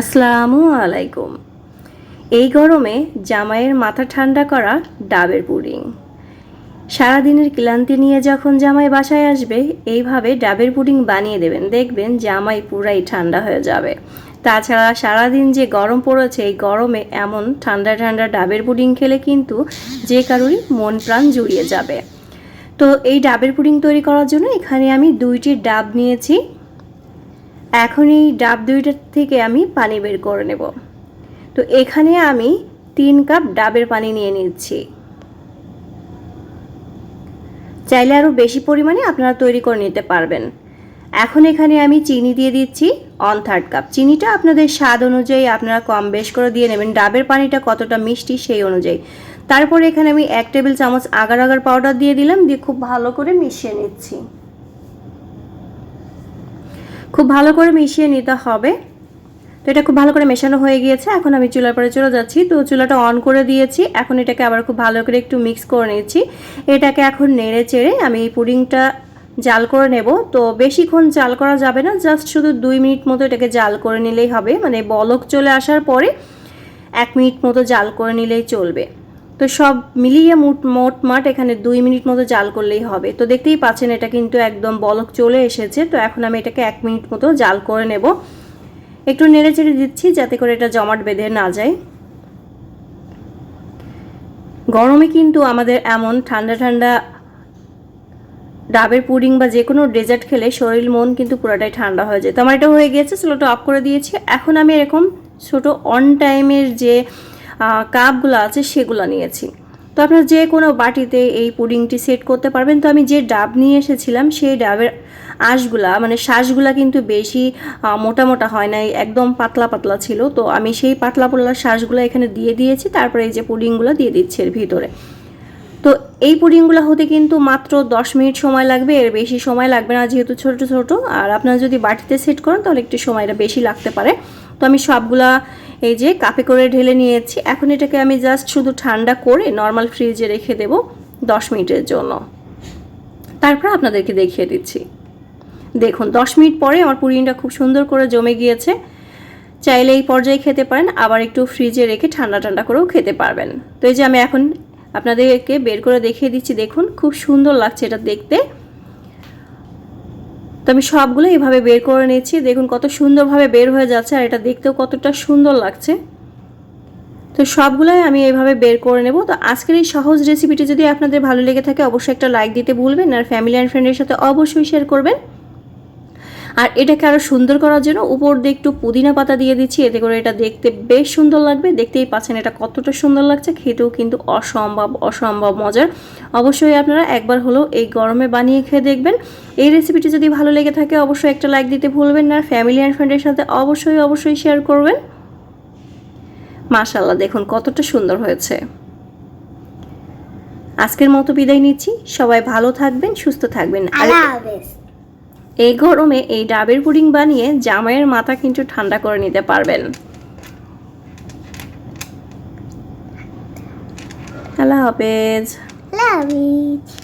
আসসালামু আলাইকুম। এই গরমে জামাইয়ের মাথা ঠান্ডা করা ডাবের পুডিং। সারাদিনের ক্লান্তি নিয়ে যখন জামাই বাসায় আসবে, এইভাবে ডাবের পুডিং বানিয়ে দেবেন। দেখবেন জামাই পুরাই ঠান্ডা হয়ে যাবে। তাছাড়া সারাদিন যে গরম পড়েছে, এই গরমে এমন ঠান্ডা ঠান্ডা ডাবের পুডিং খেলে কিন্তু যে কারোরই মন প্রাণ জুড়িয়ে যাবে। তো এই ডাবের পুডিং তৈরি করার জন্য এখানে আমি দুইটি ডাব নিয়েছি। এখন এই ডাব দুইটার থেকে আমি পানি বের করে নেব। তো এখানে আমি তিন কাপ ডাবের পানি নিয়ে নিচ্ছি। চাইলে আরও বেশি পরিমাণে আপনারা তৈরি করে নিতে পারবেন। এখন এখানে আমি চিনি দিয়ে দিচ্ছি অন থার্ড কাপ চিনিটা আপনাদের স্বাদ অনুযায়ী আপনারা কম বেশ করে দিয়ে নেবেন। ডাবের পানিটা কতটা মিষ্টি সেই অনুযায়ী। তারপরে এখানে আমি এক টেবিল চামচ আগার আগার পাউডার দিয়ে দিলাম, দিয়ে খুব ভালো করে মিশিয়ে নিচ্ছি। খুব ভালো করে মিশিয়ে নিতে হবে। তো এটা খুব ভালো করে মেশানো হয়ে গিয়েছে। এখন আমি চুলার পরে চলে যাচ্ছি। তো চুলাটা অন করে দিয়েছি। এখন এটাকে আবার খুব ভালো করে একটু মিক্স করে নিচ্ছি। এটাকে এখন নেড়ে চেড়ে আমি এই পুডিংটা জাল করে নেব। তো বেশিক্ষণ জাল করা যাবে না। জাস্ট শুধু দুই মিনিট মতো এটাকে জাল করে নিলেই হবে। মানে বলক চলে আসার পরে এক মিনিট মতো জাল করে নিলেই চলবে। তো সব মিলিয়ে মোট মাঠ এখানে দুই মিনিট মতো জাল করলেই হবে। তো দেখতেই পাচ্ছেন এটা কিন্তু একদম বলক চলে এসেছে। তো এখন আমি এটাকে এক মিনিট মতো জাল করে নেব। একটু নেড়ে চেড়ে দিচ্ছি যাতে করে এটা জমাট বেঁধে না যায়। গরমে কিন্তু আমাদের এমন ঠান্ডা ঠান্ডা ডাবের পুডিং বা যে কোনো ডেজার্ট খেলে শরীর, মন কিন্তু পুরোটাই ঠান্ডা হয়ে যায়। তো আমার এটা হয়ে গিয়েছে, স্লোটা অফ করে দিয়েছি। এখন আমি এরকম ছোট অন টাইমের যে কাপগুলো আছে সেগুলো নিয়েছি। তো আপনার যে কোনো বাটিতে এই পুডিংটি সেট করতে পারবেন। তো আমি যে ডাব নিয়ে এসেছিলাম, সেই ডাবের আঁশগুলা মানে শ্বাসগুলা কিন্তু বেশি মোটা মোটা হয় নাই, একদম পাতলা পাতলা ছিল। তো আমি সেই পাতলা পাতলা শ্বাসগুলো এখানে দিয়ে দিয়েছি, তারপরে এই যে পুডিংগুলো দিয়ে দিচ্ছি এর ভিতরে। তো এই পুডিংগুলো হতে কিন্তু মাত্র দশ মিনিট সময় লাগবে, এর বেশি সময় লাগবে না যেহেতু ছোট ছোট। আর আপনারা যদি বাটিতে সেট করেন, তাহলে একটু সময়টা বেশি লাগতে পারে। তো আমি সবগুলা এই যে কাপে করে ঢেলে নিয়েছি। এখন এটাকে আমি জাস্ট শুধু ঠান্ডা করে নর্মাল ফ্রিজে রেখে দেব দশ মিনিটের জন্য। তারপর আপনাদেরকে দেখিয়ে দিচ্ছি। দেখুন, দশ মিনিট পরে আমার পুডিংটা খুব সুন্দর করে জমে গিয়েছে। চাইলে এই পর্যায়ে খেতে পারেন, আবার একটু ফ্রিজে রেখে ঠান্ডা ঠান্ডা করেও খেতে পারবেন। তো এই যে আমি এখন আপনাদেরকে বের করে দেখিয়ে দিচ্ছি, দেখুন, খুব সুন্দর লাগছে এটা দেখতে। তো আমি সবগুলো এভাবে বের করে নিয়েছি। দেখুন কত সুন্দরভাবে বের হয়ে যাচ্ছে আর এটা দেখতেও কতটা সুন্দর লাগছে। তো সবগুলোই আমি এইভাবে বের করে নেব। তো আজকের এই সহজ রেসিপিটি যদি আপনাদের ভালো লেগে থাকে, অবশ্যই একটা লাইক দিতে ভুলবেন আর ফ্যামিলি অ্যান্ড ফ্রেন্ডের সাথে অবশ্যই শেয়ার করবেন। আর এটাকে আরও সুন্দর করার জন্য উপর দিয়ে একটু পুদিনা পাতা দিয়ে দিচ্ছি। এতে করে এটা দেখতে বেশ সুন্দর লাগবে। দেখতেই পাচ্ছেন এটা কতটা সুন্দর লাগছে। খেতেও কিন্তু অসম্ভব অসম্ভব মজার। অবশ্যই আপনারা একবার হলেও এই গরমে বানিয়ে খেয়ে দেখবেন। এই রেসিপিটি যদি ভালো লেগে থাকে, অবশ্যই একটা লাইক দিতে ভুলবেন না। ফ্যামিলি অ্যান্ড ফ্রেন্ডের সাথে অবশ্যই অবশ্যই শেয়ার করবেন। মাশাল্লাহ দেখুন কতটা সুন্দর হয়েছে। আজকের মতো বিদায় নিচ্ছি। সবাই ভালো থাকবেন, সুস্থ থাকবেন। আর এই গরমে এই ডাবের পুডিং বানিয়ে জামাইয়ের মাথা কিন্তু ঠান্ডা করে নিতে পারবেন। আল্লাহ হাফেজ। আল্লাহ হাফেজ